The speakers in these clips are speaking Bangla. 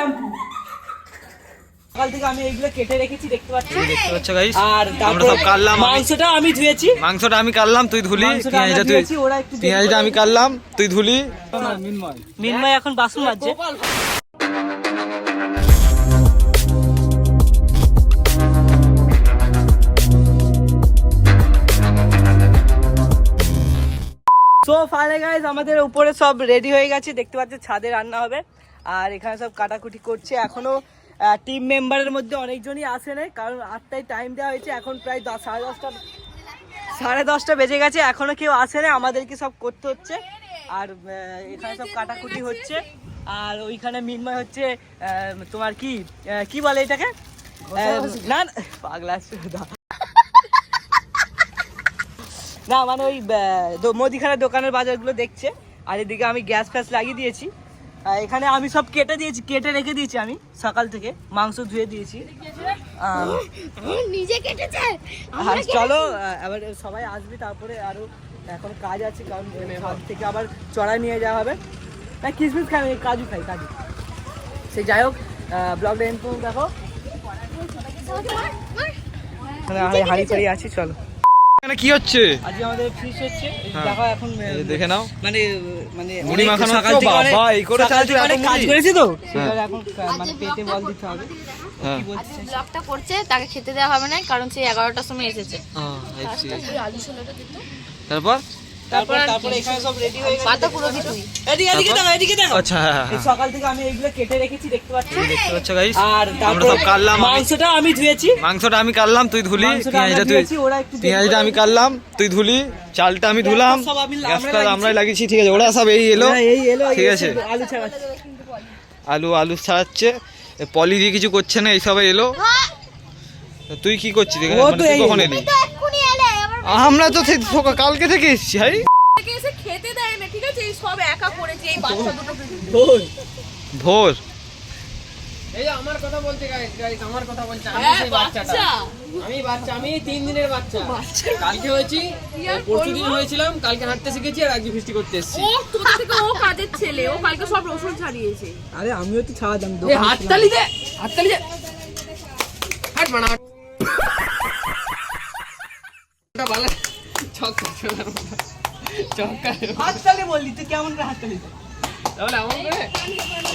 শ্যাম্পু সকাল থেকে আমি এইগুলো কেটে রেখেছি দেখতে পাচ্ছি। দেখতে পাচ্ছ গাইস? আর আমরা সব কাটলাম আমি- মাংসটা আমি ধুয়েছি। মাংসটা আমি কাটলাম তুই ধুলি। পেঁয়াজটা তুই দিয়েছি, ওরা একটু দেরি পেঁয়াজটা আমি কাটলাম তুই ধুলি। মিনময় এখন বাসন মাজছে। সো ফাইনাল গাইজ আমাদের উপরে সব রেডি হয়ে গেছে। দেখতে পাচ্ছ ছাদে রান্না হবে। আর এখানে সব কাটাকুটি করছে। এখনও টিম মেম্বারের মধ্যে অনেকজনই আসে নাই কারণ আটটায় টাইম দেওয়া হয়েছে এখন প্রায় দশ সাড়ে দশটা সাড়ে দশটা বেজে গেছে এখনও কেউ আসে না আমাদেরকে সব করতে হচ্ছে। আর এখানে সব কাটাকুটি হচ্ছে। আর ওইখানে মিনময় হচ্ছে তোমার কি কি বলে এটাকে? না না, পাগলা না মানে ওই মুদিখানার দোকানের বাজারগুলো দেখছে আর এদিকে আমি গ্যাস ফ্যাস লাগিয়ে দিয়েছি। এখানে আমি সব কেটে দিয়েছি কেটে রেখে দিয়েছি আমি সকাল থেকে। মাংস ধুয়ে দিয়েছি। নিজে কেটেছে? চলো এবার সবাই আসবে তারপরে আরও এখন কাজ আছে কারণ ছাদ থেকে আবার চড়াই নিয়ে যাওয়া হবে। না কিসমিস খাই আমি কাজু খাই কাজু। সে যাই হোক ব্লগটা এন্ড দেখো। হাড়ি ফাড়ি আছি চলো। এখানে কি হচ্ছে? আজকে আমাদের ফিশ হচ্ছে। হ্যাঁ। দেখো এখন দেখে নাও। মানে মানে মুড়ি মাখানো সকাল থেকে বাবা, এই করে সকাল থেকে অনেক কাজ করেছি তো। হ্যাঁ। সেটা এখন মানে পেটে বল দিতে হবে। হ্যাঁ। ব্লগটা করছে তাকে খেতে দেওয়া হবে না কারণ সে এগারোটার সময় এসেছে। হ্যাঁ। তারপর? তারপর তারপর? এখানে সব রেডি হয়ে গেছে। পাতা পুরো তুই এদিকে এদিকে দেখো এদিকে দেখো। আচ্ছা হ্যাঁ হ্যাঁ, এই হ্যাঁ। সকাল থেকে আমি এইগুলো কেটে রেখেছি দেখতে পাচ্ছি? দেখতে পাচ্ছ গাইস আর আমরা সব কাটলাম মাংসটা আমি ধুয়েছি। মাংসটা আমি কাটলাম তুই ধুলি পেঁয়াজটা তুই পেঁয়াজটা আমি কাটলাম তুই ধুলি চালটা আমি ধুলাম সব গ্যাসটা আমরাই লাগিয়েছি। ঠিক আছে ওরা সব এই এলো। এই এলো ঠিক আছে। আলু ছাড়াচ্ছে। আলু আলু ছাড়াচ্ছে পলি দিয়ে কিছু করছে না এইসবে এলো। তুই কি করছিস মানে তো কখন এলো। এলি এক্ষুনি এলে আবার আমরা তো কালকে থেকে এসেছি হাই। এসে খেতে দেয় না ঠিক আছে? সব একা করেছে এই বাচ্চা দুটো ভোর। ভোর। এই আমার কথা বলছে গাইস গাইস আমার কথা বলছে আমি সেই বাচ্চাটা। আমি বাচ্চা আমি তিন দিনের বাচ্চা। কালকে হয়েছি পরশু দিন হয়েছিলাম কালকে হাঁটতে শিখেছি আর আজকে ফিস্টি করতে এসেছি। ও তোদের থেকে ও কাজের ছেলে ও কালকে সব রসুন ছাড়িয়েছে। আরে আমিও তো ছাড়াতাম এই হাততালি দে হাততালি দে। হাট ভালো ছক্কা। ছক্কা হাততালি বললি তুই কেমন করে হাততালি? তাহলে এমন করে।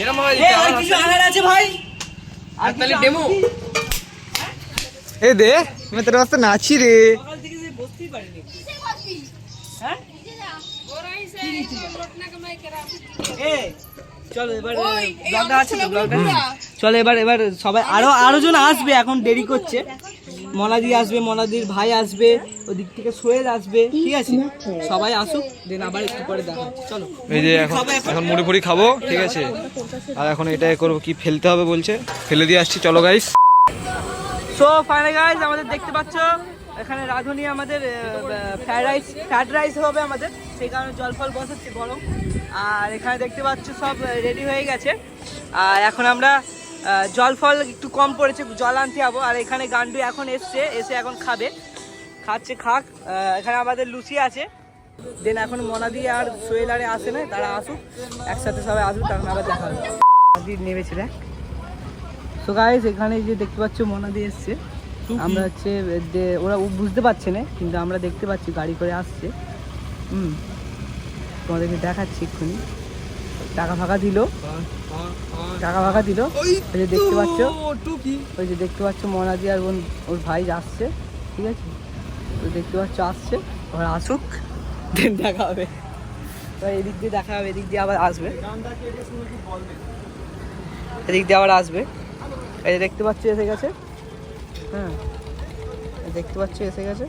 এরকম এ, আর কিছু আনার আছে ভাই? হাততালি ডেমো। এ দে আমি তোর রাস্তা নাচি রে। সকাল থেকে যে বসতেই পারিনি। হ্যাঁ? চলো এবার ব্লগটা আছে তো ব্লগটা? চলো এবার এবার সবাই আরও আরও জন আসবে এখন দেরি করছে। মনাদি আসবে মনাদির ভাই আসবে ওদিক থেকে সোহেল আসবে ঠিক আছে? সবাই আসুক দেন আবার একটু পরে দেখা চলো। এই যে এখন এখন? মুড়ি ফুড়ি খাব ঠিক আছে? আর এখন এটাই করব কি ফেলতে হবে বলছে? ফেলে দিয়ে আসছি চলো গাইস সো ফাইনাল গাইস আমাদের দেখতে পাচ্ছ এখানে রাঁধুনি আমাদের ফ্রাইড রাইস ফ্রাইড রাইস হবে আমাদের। সেই কারণে জল ফল বসাচ্ছি গরম। আর এখানে দেখতে পাচ্ছ সব রেডি হয়ে গেছে। আর এখন আমরা জল ফল একটু কম পড়েছে জল আনতে যাব। আর এখানে গান্ডু এখন এসছে এসে এখন খাবে। খাচ্ছে খাক। এখানে আমাদের লুচি আছে। দেন এখন মনাদি আর সোহেল আরে আসে না তারা আসুক। একসাথে সবাই আসুক তখন আবার দেখা হবে। মনাদি নেমেছে দেখ। তো গাইস এখানে যে দেখতে পাচ্ছ মনাদি এসছে। আমরা হচ্ছে ওরা বুঝতে পারছে না কিন্তু আমরা দেখতে পাচ্ছি গাড়ি করে আসছে। হুম। তোমাদেরকে দেখাচ্ছি এক্ষুনি। টাকা ফাঁকা দিল। টাকা ফাঁকা দিল। ওই যে দেখতে পাচ্ছ? ওই যে দেখতে পাচ্ছ মনাদি আর বোন ওর ভাই আসছে ঠিক আছে? ওই দেখতে পাচ্ছ আসছে। ওরা আসুক দেন দেখা হবে। এদিক দিয়ে দেখা হবে এদিক দিয়ে আবার আসবে। এদিক দিয়ে আবার আসবে। এই যে দেখতে পাচ্ছ এসে গেছে। হ্যাঁ। দেখতে পাচ্ছ এসে গেছে।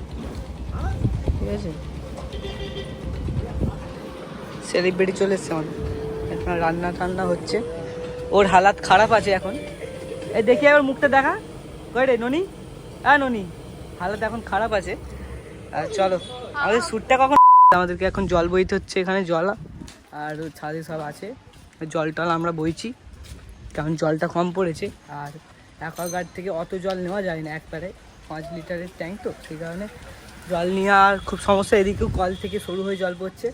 ঠিক আছে? সেলিব্রিটি চলে এসছে আমাদের। এখন রান্না টান্না হচ্ছে। ওর হালাত খারাপ আছে এখন। এই দেখি এবার মুখটা দেখা। কই রে, ননি? হ্যাঁ ননি। হালাত এখন খারাপ আছে। চলো, আমাদের শ্যুটটা কখন? আমাদেরকে এখন জল বইতে হচ্ছে এখানে, জল। আর ছাদে সব আছে। জল টল আমরা বইছি। কারণ জলটা কম পড়েছে। আর অ্যাকোয়াগার্ড থেকে অত জল নেওয়া যায় না একবারে। পাঁচ লিটারের ট্যাঙ্ক তো, সেই কারণে জল আর খুব সমস্যা। এদিকেও কল থেকে শুরু হয়ে জল পড়ছে।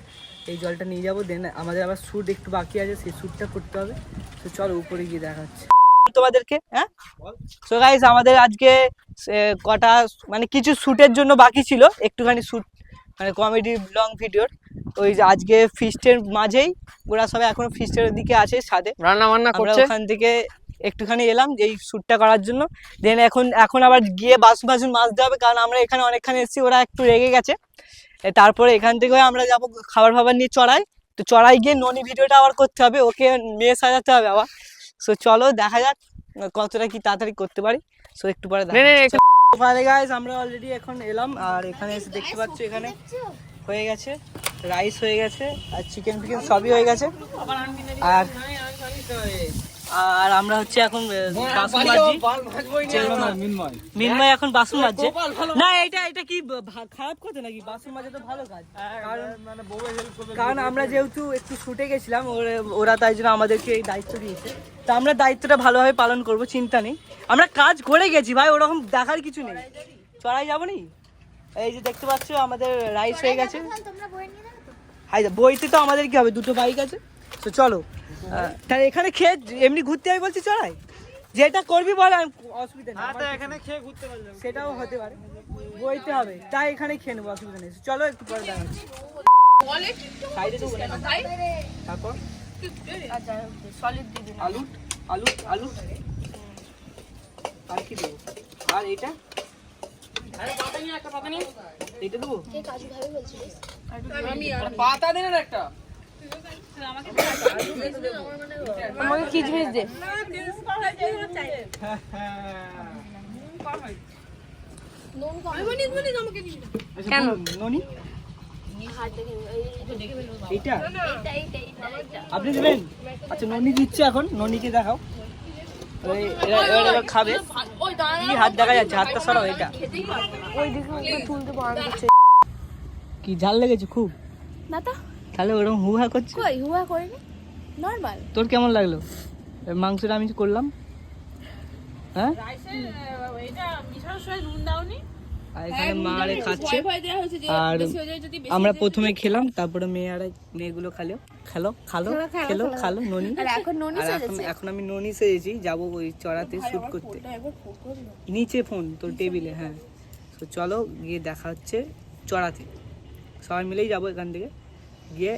এই জলটা নিয়ে যাব দেন আমাদের আবার শ্যুট একটু বাকি আছে সেই শ্যুটটা করতে হবে। তো চলো উপরে গিয়ে দেখাচ্ছি। তোমাদেরকে হ্যাঁ? সো গাইস আমাদের আজকে কটা মানে কিছু শ্যুটের জন্য বাকি ছিল একটুখানি শ্যুট মানে কমেডি লং ভিডিওর ওই যে আজকে ফিস্টের মাঝেই ওরা সবাই এখন ফিস্টের দিকে আছে সাথে রান্না বান্না আমরা করছে? ওখান থেকে একটুখানি এলাম যে এই শ্যুটটা করার জন্য। দেন এখন এখন আবার গিয়ে বাসন বাসন মাজতে হবে কারণ আমরা এখানে অনেকখানি এসেছি ওরা একটু রেগে গেছে। তারপরে এখান থেকে আমরা যাব খাবার ফাবার নিয়ে চড়াই। তো চড়াই গিয়ে ননি ভিডিওটা আবার করতে হবে ওকে মেয়ে সাজাতে হবে আবার। সো চলো দেখা যাক কতটা কি তাড়াতাড়ি করতে পারি। সো একটু পরে ফাইনালি গাইস আমরা অলরেডি এখন এলাম আর এখানে এসে দেখতে পাচ্ছ এখানে হয়ে গেছে রাইস হয়ে গেছে আর চিকেন ফিকেন সবই হয়ে গেছে। আর আর আমরা হচ্ছে এখন আহ, বাসন মাজছি মিনময়। এখন বাসন মাজছে। না এটা এটা কি খারাপ কথা নাকি? বাসন মাজা তো ভালো কাজ। কারণ কারণ আমরা যেহেতু একটু শুটে গেছিলাম ওরা- ওরা তাই জন্য আমাদেরকে এই দায়িত্ব দিয়েছে। তো আমরা দায়িত্বটা ভালোভাবে পালন করব চিন্তা নেই। আমরা কাজ করে গেছি ভাই ওরকম দেখার কিছু নেই। চড়াই যাব নি? এই যে দেখতে পাচ্ছ আমাদের রাইস হয়ে গেছে। হাই বইতে তো আমাদের কি হবে? দুটো বাইক আছে। তো চলো তাহলে এখানে খেয়ে এমনি ঘুরতে আমি বলছি চড়াই? যেটা করবি বল আমি অসুবিধা নেই। আমার এখানে খেয়ে ঘুরতে পারলাম সেটাও হতে পারে। বইতে হবে। তাই এখানে খেয়ে নেব অসুবিধা নেই। চলো একটু পরে দেখাচ্ছি বলে সাইডে দেবো না? তারপর? সলিড দিয়ে দিন আলু আলু আলু। আর কি দেবো? আর এটা এটা দেবো? পাতা দেন না একটা আমাকে কিচমিচ দে। আমাকে কেন? ননি? আপনি দেবেন? আচ্ছা ননি দিচ্ছে এখন। ননিকে দেখাও। খাবে। কি হাত দেখা যাচ্ছে? হাতটা সরাও এটা। তুলতে কি ঝাল লেগেছে খুব। না তো। তাহলে ওরকম হুহা করছে? হুয়া করিনি? নর্মাল তোর কেমন লাগল? মাংসটা আমি যে করলাম। হ্যাঁ? আর এখানে মা আরে খাচ্ছে। আর বেশি হয়ে যায় যদি বেশি আমরা প্রথমে খেলাম তারপরে মেয়ে আর মেয়েগুলো খালো। খেলো খালো খেলো খালো ননি। আর এখন ননি আর এখন এখন আমি ননি সেজেছি যাব ওই চড়াতে শুট করতে। নিচে ফোন তোর টেবিলে হ্যাঁ। তো চলো গিয়ে দেখা হচ্ছে চড়াতে। সবাই মিলেই যাব এখান থেকে। গিয়ে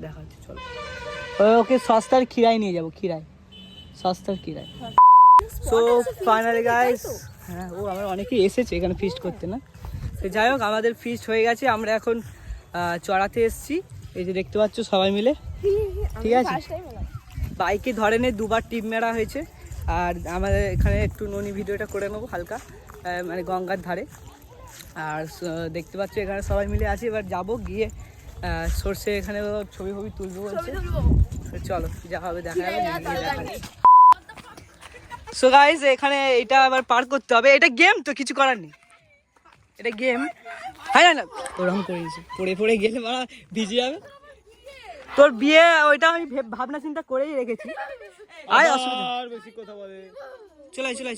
দেখা হচ্ছে চলো। ওকে সস্তার খিরাই নিয়ে যাব খিরাই সস্তার খিরাই সো ফাইনালি গাইস হ্যাঁ ও আমার অনেকেই এসেছে এখানে ফিস্ট করতে না? তো যাই হোক আমাদের ফিস্ট হয়ে গেছে। আমরা এখন চড়াতে এসেছি। এই যে দেখতে পাচ্ছ সবাই মিলে। ঠিক আছে? বাইকে ধরে নে দুবার টিপ মেরা হয়েছে। আর আমাদের এখানে একটু ননি ভিডিওটা করে নেব হালকা মানে গঙ্গার ধারে। আর স- দেখতে পাচ্ছ এখানে সবাই মিলে আছি। এবার যাব গিয়ে সর্ষে এখানে ছবি ফবি তুলবো বলছে। চলো যা হবে দেখা যাবে গিয়ে দেখা যাবে সো গাইস এখানে এটা আবার পার করতে হবে। এটা গেম তো কিছু করার নেই। এটা গেম হ্যাঁ না, ওরকম করেছি পড়ে পড়ে গেলে মারা ভিজে যাবে। তোর বিয়ে ওইটা আমি ভেব- ভাবনা চিন্তা করেই রেখেছি। আয় অসুবিধা। আর বেশি কথা বলে। চলে আয়, চলে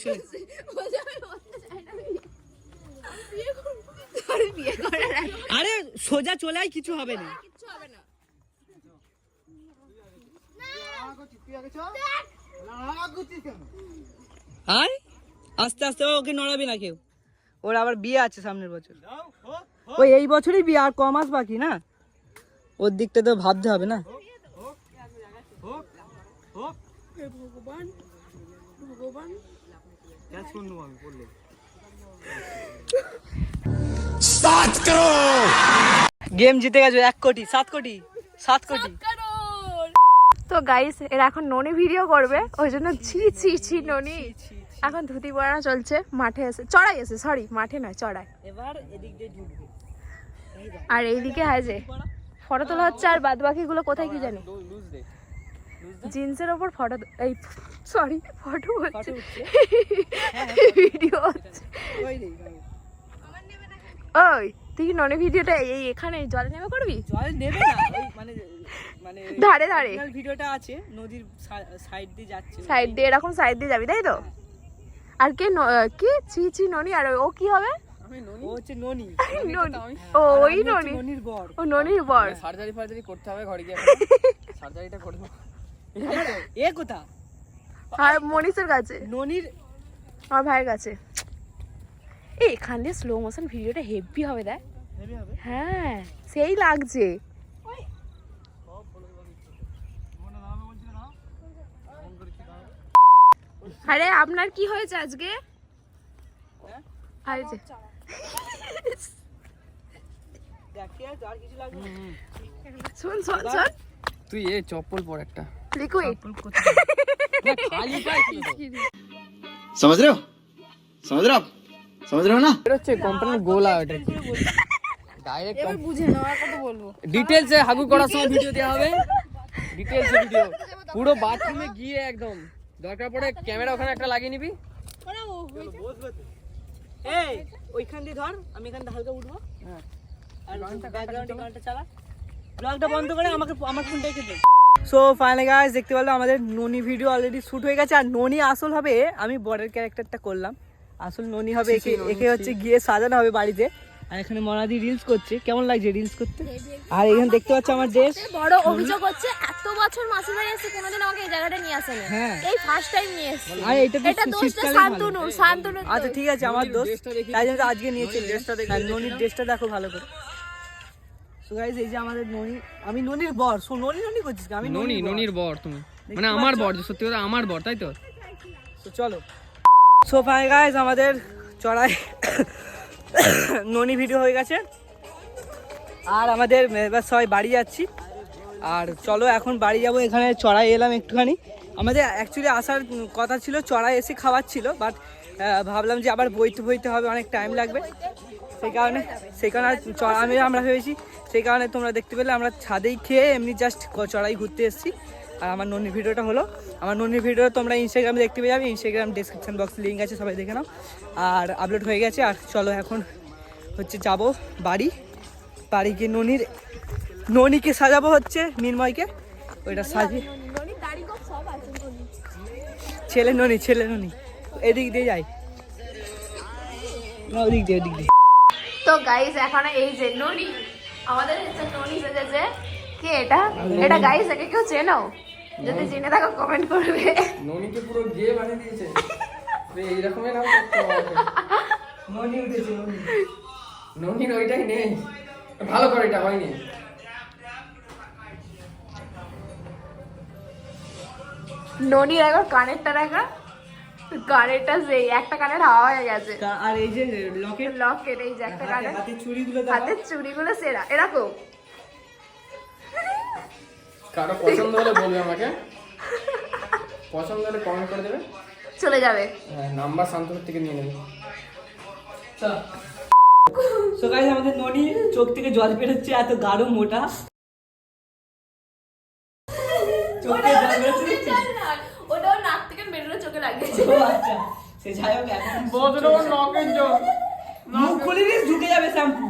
আরে সোজা চলে আয় কিছু হবে না। আয় আস্তে আস্তে ওকে নড়াবি না কেউ। ওর আবার বিয়ে আছে সামনের বছর। ওই এই বছরই বিয়ে আর ক মাস বাকি না? ওর দিকটা তো ভাবতে হবে না। ভগবান ভগবান। আমি বললে গেম জিতে গেছে এক কোটি সাত কোটি সাত কোটি। তো গাইস এরা এখন ননি ভিডিও করবে ওই জন্য ছি ছি ছি ননি। এখন ধুতি পরানো চলছে মাঠে এসে চড়াই এসে সরি মাঠে নয় চড়াই। এবার এদিক দিয়ে ঢুকবে। আর এইদিকে হয় যে ফটো তোলা হচ্ছে আর বাদ বাকিগুলো কোথায় কি জানি। জিন্সের ওপর ফটো এই সরি ফটো হচ্ছে। ভিডিও হচ্ছে। ওই তুই কি ননি ভিডিওটা এই এখানে জলে নেমে করবি জল নেবে না মানে মানে ধারে ধারে। ভিডিওটা আছে নদীর সাইড দিয়ে যাচ্ছে সাইড দিয়ে এরকম সাইড দিয়ে যাবি তাই তো? আর কে কি? চি চি ননি আর ও কি হবে? ও হচ্ছে ননি। ননি। ও ওই ননি। ননির বর। ও ননির বর। সার্জারি ফার্জারি করতে হবে ঘরে গিয়ে। সার্জারিটা করব এ কোথা? আর মনীষের কাছে। ননির আমার ভাইয়ের কাছে। এই এখান দিয়ে স্লো মোশন ভিডিওটা হেভি হবে দেখ হেভি হবে হ্যাঁ সেই লাগছে আরে আপনার কি হয়েছে আজকে আরে যে- দেখ ঠিক আছে আর কিছু লাগবে না? শোন শোন শোন তুই এ চপ্পল পর একটা লিকুইড খালি পায়ে ছিল তো। समझ रहे हो समझ रहे हो आप समझ रहे हो ना এটা হচ্ছে কোম্পানির গোলা ওটা ডাইরেক্ট বুঝে না কত বলবো ডিটেইলসে হাগু করার সময় ভিডিও দেওয়া হবে ডিটেইলসে ভিডিও পুরো বাথরুমে গিয়ে একদম দরকার পড়ে ক্যামেরা ওখানে একটা লাগিয়ে নিবি এই ওইখান দিয়ে ধর আমি এখান থেকে হালকা উঠবো হ্যাঁ। আর ব্যাকগ্রাউন্ডে গানটা চালা ব্লগটা বন্ধ করে আমাকে আমার ফোনটা রেখে দে সো ফাইনালি গাইস দেখতে পেলাম আমাদের ননি ভিডিও অলরেডি শুট হয়ে গেছে আর ননি আসল হবে আমি বরের ক্যারেক্টারটা করলাম আসল ননি হবে একে একে হচ্ছে গিয়ে সাজানো হবে বাড়িতে। আর এখানে মনাদি রিলস করছে। কেমন লাগছে রিলস করতে? আর এখানে দেখতে পাচ্ছ আমার ড্রেস বড় অভিযোগ হচ্ছে এত বছর মাসির বাড়ি এসে কোনোদিন আমাকে এই জায়গাটা নিয়ে আসেনি। হ্যাঁ। এই ফার্স্ট টাইম নিয়ে এসেছি। আর এটা এটা দোষটা শান্তনু শান্তনু আচ্ছা ঠিক আছে আমার দোষ। ড্রেসটা তাই জন্য তো আজকে নিয়েছি আর ননির ড্রেসটা দেখো ভালো করে। সো গাইস এই যে আমাদের ননি আমি ননির বর। সো ননি ননি করছিস আমি ননি। ননির বর তুমি। মানে আমার বর যে সত্যি কথা আমার বর তাই তো? তো চলো। সো ফাই গাইস আমাদের চড়াই ননি ভিডিও হয়ে গেছে। আর আমাদের এবার সবাই বাড়ি যাচ্ছি। আর চলো এখন বাড়ি যাব, এখানে চড়াই এলাম একটুখানি। আমাদের অ্যাকচুয়ালি আসার কথা ছিল, চড়াই এসে খাওয়ার ছিল বাট ভাবলাম যে আবার বইতে বইতে হবে, অনেক টাইম লাগবে। সেই কারণে সেই কারণে আর চ- আমি আমরা ভেবেছি, সেই কারণে তোমরা দেখতে পেলে, আমরা ছাদেই খেয়ে এমনি জাস্ট চড়াই ঘুরতে এসেছি। আর আমার ননির ভিডিওটা হলো। আমার ননির ভিডিও তোমরা ইনস্টাগ্রামে দেখতে পেয়ে যাবে। ইনস্টাগ্রাম ডিসক্রিপশন বক্সে লিঙ্ক আছে সবাই দেখে নাও। আর আপলোড হয়ে গেছে। আর চলো এখন হচ্ছে যাব বাড়ি। বাড়ি গিয়ে ননির ননিকে সাজাবো হচ্ছে মিনময়কে। ওইটা সাজিয়ে ছেলে ননি ছেলে ননি। এদিক দিয়ে যাই। না ওদিক দিয়ে ওদিক দিয়ে। তো গাইস এখন এই যে ননি আমাদের হচ্ছে ননি সেজেছে কে এটা? এটা গাইস একে কেউ চেনো? যদি জেনে থাকো কমেন্ট করবে। ননিকে পুরো গে বানিয়ে দিয়েছে। এইরকমই নাম করতে ননি উঠেছে ননি। ননির ওইটাই নেই। ভালো করে এটা হয়নি। ননির একবার কানেরটা দেখা। কানেরটা সেই একটা কানের হাওয়া হয়ে গেছে। আর এই যে লকেট লকেট এই যে একটা কানের। হাতে চুড়িগুলো হাতের চুড়িগুলো সেরা। এরকম। কারও পছন্দ হলে বলবে আমাকে। পছন্দ হলে কমেন্ট করে দেবে। চলে যাবে। হ্যাঁ নাম্বার শান্তনুর থেকে নিয়ে নেবে। সো গাইস আমাদের ননি চোখ থেকে জল বেরোচ্ছে এত গাঢ় মোটা। চোখ থেকে জল বেরোচ্ছে ওটাও নাক থেকে বেরোনো চোখে লাগিয়েছে। আচ্ছা। সে যাই হোক এখন নকের জল। মুখ খুলে ঢুকে যাবে শ্যাম্পু।